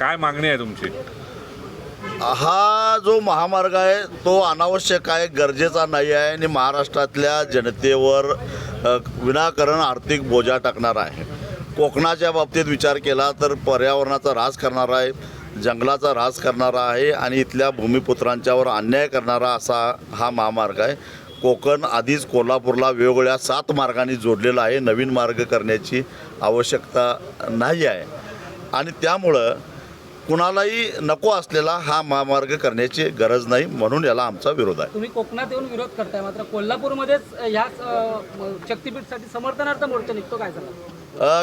काय मागणी आहे तुमची? हा जो महामार्ग आहे तो अनावश्यक आहे गरजेचा नाही आहे आणि महाराष्ट्रातल्या जनतेवर विनाकारण आर्थिक बोजा टाकणार आहे. कोकणाच्या बाबतीत विचार केला तर पर्यावरणाचा ऱ्हास करणारा आहे जंगलाचा ऱ्हास करणारा आहे आणि इथल्या भूमिपुत्रांच्यावर अन्याय करणारा असा हा महामार्ग आहे. कोकण आधीच कोल्हापूरला वेगवेगळ्या सात मार्गांनी जोडलेला आहे. नवीन मार्ग करण्याची आवश्यकता नाही आहे. आणि त्यामुळं कुणालाही नको असलेला हा महामार्ग करण्याची गरज नाही म्हणून याला आमचा विरोध आहे. तुम्ही कोकणात येऊन विरोध करताय मात्र कोल्हापूरमध्येच ह्याच अ, शक्तीपीठसाठी समर्थनार्थ मोर्चा निघतो काय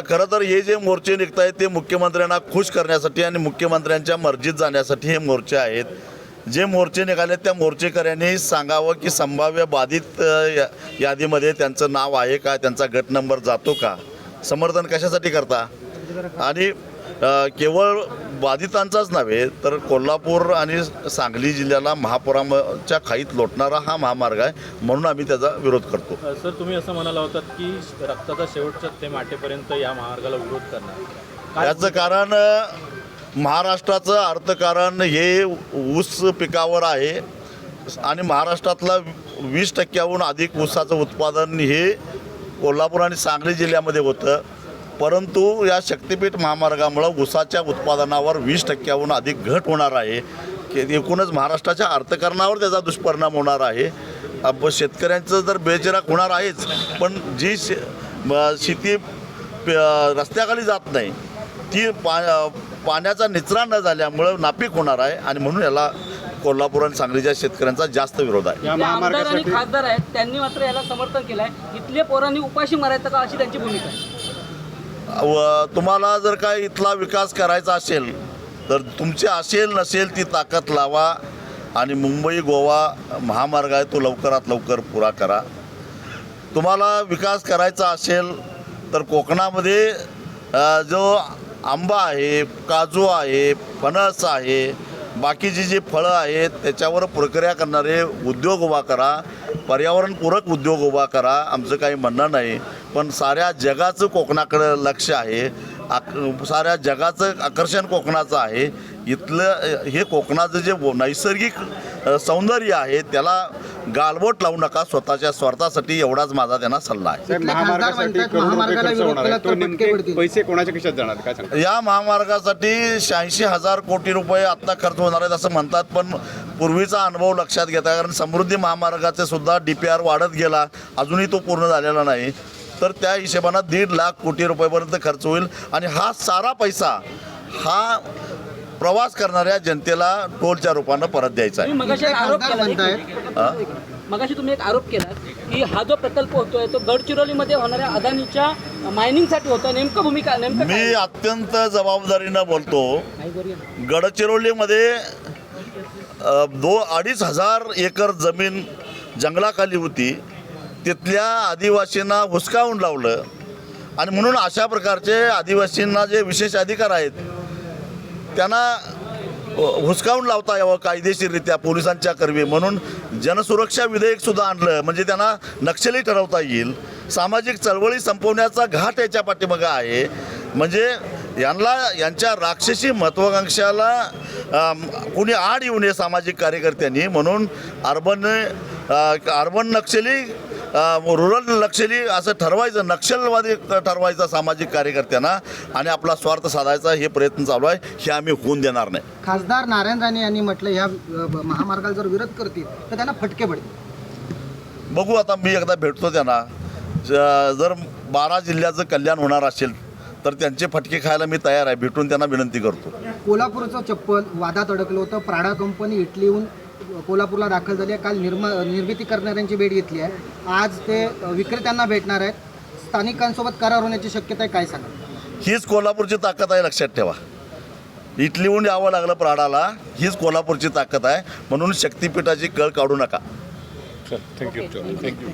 खरं तर हे जे मोर्चे निघत आहेत ते मुख्यमंत्र्यांना खुश करण्यासाठी आणि मुख्यमंत्र्यांच्या मर्जीत जाण्यासाठी हे मोर्चे आहेत. जे मोर्चे निघाले त्या मोर्चेकऱ्यांनी सांगावं की संभाव्य बाधित यादीमध्ये त्यांचं नाव आहे का? त्यांचा गट नंबर जातो का? समर्थन कशासाठी करता? आणि केवळ बाधितांचाच नव्हे तर कोल्हापूर आणि सांगली जिल्ह्याला महापुराच्या खाईत लोटणारा हा महामार्ग आहे म्हणून आम्ही त्याचा विरोध करतो. सर तुम्ही असं म्हणाला होतात की रक्ताचा शेवटचा ते माटेपर्यंत या महामार्गाला विरोध करणार. याचं कारण महाराष्ट्राचं अर्थकारण हे ऊस पिकावर आहे आणि महाराष्ट्रातला वीस टक्क्याहून अधिक ऊसाचं उत्पादन हे कोल्हापूर आणि सांगली जिल्ह्यामध्ये होतं. परंतु या शक्तिपीठ महामार्गामुळं ऊसाच्या उत्पादनावर वीस टक्क्याहून अधिक घट होणार आहे. की एकूणच महाराष्ट्राच्या अर्थकारणावर त्याचा दुष्परिणाम होणार आहे. अब शेतकऱ्यांचं तर बेचिराक होणार आहेच पण जी शे शेती प- रस्त्याखाली जात नाही ती पा पाण्याचा निचरा न झाल्यामुळं नापीक होणार आहे आणि म्हणून याला कोल्हापूर आणि सांगलीच्या शेतकऱ्यांचा जास्त विरोध आहे. आमदार आणि खासदार आहेत त्यांनी मात्र याला समर्थन केलं आहे इथले पोरांनी उपाशी मारायचं का अशी त्यांची भूमिका आहे? व तुम्हाला जर काय इथला विकास करायचा असेल तर तुमची असेल नसेल ती ताकद लावा आणि मुंबई गोवा महामार्ग आहे तो लवकरात लवकर पुरा करा. तुम्हाला विकास करायचा असेल तर कोकणामध्ये जो आंबा आहे काजू आहे फणस आहे बाकीची जी फळं आहेत त्याच्यावर प्रक्रिया करणारे उद्योग उभा करा पर्यावरणपूरक उद्योग उभा करा आमचं काही म्हणणं नाही. पण साऱ्या जगाचं कोकणाकडं लक्ष आहे. आक साऱ्या जगाचं आकर्षण कोकणाचं आहे. इथलं हे कोकणाचं जे व- नैसर्गिक सौंदर्य आहे त्याला गालबोट लावू नका स्वतःच्या स्वार्थासाठी एवढाच माझा त्यांना सल्ला आहे. पैसे कोणाच्या खिशात जाणार? या महामार्गासाठी शहाऐंशी हजार कोटी रुपये आत्ता खर्च होणार आहेत असं म्हणतात पण पूर्वीचा अनुभव लक्षात घेता कारण समृद्धी महामार्गाचे सुद्धा डी पी आर वाढत गेला. अजूनही तो पूर्ण झालेला नाही. तर त्या हिशोबानं दीड लाख कोटी रुपयेपर्यंत खर्च होईल आणि हा सारा पैसा हा प्रवास करणाऱ्या जनतेला टोलच्या रूपानं परत द्यायचा आहे मगाशी आरोप? मगाशी तुम्ही एक आरोप केला की हा जो प्रकल्प होतोय तो गडचिरोलीमध्ये होणाऱ्या अदानीच्या मायनिंगसाठी होता नेमकं भूमिका नेमकं मी? अत्यंत जबाबदारीनं बोलतो. गडचिरोलीमध्ये दो अडीच हजार एकर जमीन जंगलाखाली होती तिथल्या आदिवासींना हुसकावून लावलं. आणि म्हणून अशा प्रकारचे आदिवासींना जे विशेष अधिकार आहेत त्यांना हुसकावून लावता यावं कायदेशीररित्या पोलिसांच्या कर्वी म्हणून जनसुरक्षा विधेयकसुद्धा आणलं म्हणजे त्यांना नक्षली ठरवता येईल. सामाजिक चळवळी संपवण्याचा घाट याच्या पाठीमागं आहे. म्हणजे यांना यांच्या राक्षसी महत्त्वाकांक्षाला कुणी आड येऊ नये सामाजिक कार्यकर्त्यांनी. म्हणून अर्बन अर्बन नक्षली रुरल नक्षली असं ठरवायचं नक्षलवादी ठरवायचं सामाजिक कार्यकर्त्यांना आणि आपला स्वार्थ साधायचा हे प्रयत्न चालू आहे हे आम्ही होऊन देणार नाही. खासदार नारायण राणे यांनी म्हटलं अ, महामार्गाला जर विरोध करतील तर त्यांना फटके पडतील. बघू आता मी एकदा भेटतो त्यांना. जर बारा जिल्ह्याचं कल्याण होणार असेल तर त्यांचे फटके खायला मी तयार आहे. भेटून त्यांना विनंती करतो. कोल्हापूरचं चप्पल वादात अडकलं होतं. प्राडा कंपनी इटलीहून कोल्हापूरला दाखल झाली आहे. काल निर्मा निर्मिती करणाऱ्यांची भेट घेतली आहे. आज ते विक्रेत्यांना भेटणार आहेत. स्थानिकांसोबत करार होण्याची शक्यता आहे. काय सांगा हीच कोल्हापूरची ताकद आहे लक्षात ठेवा. इटलीहून यावं लागलं प्राडाला हीच कोल्हापूरची ताकद आहे. म्हणून शक्तिपीठाची कळ काढू नका. Thank you thank you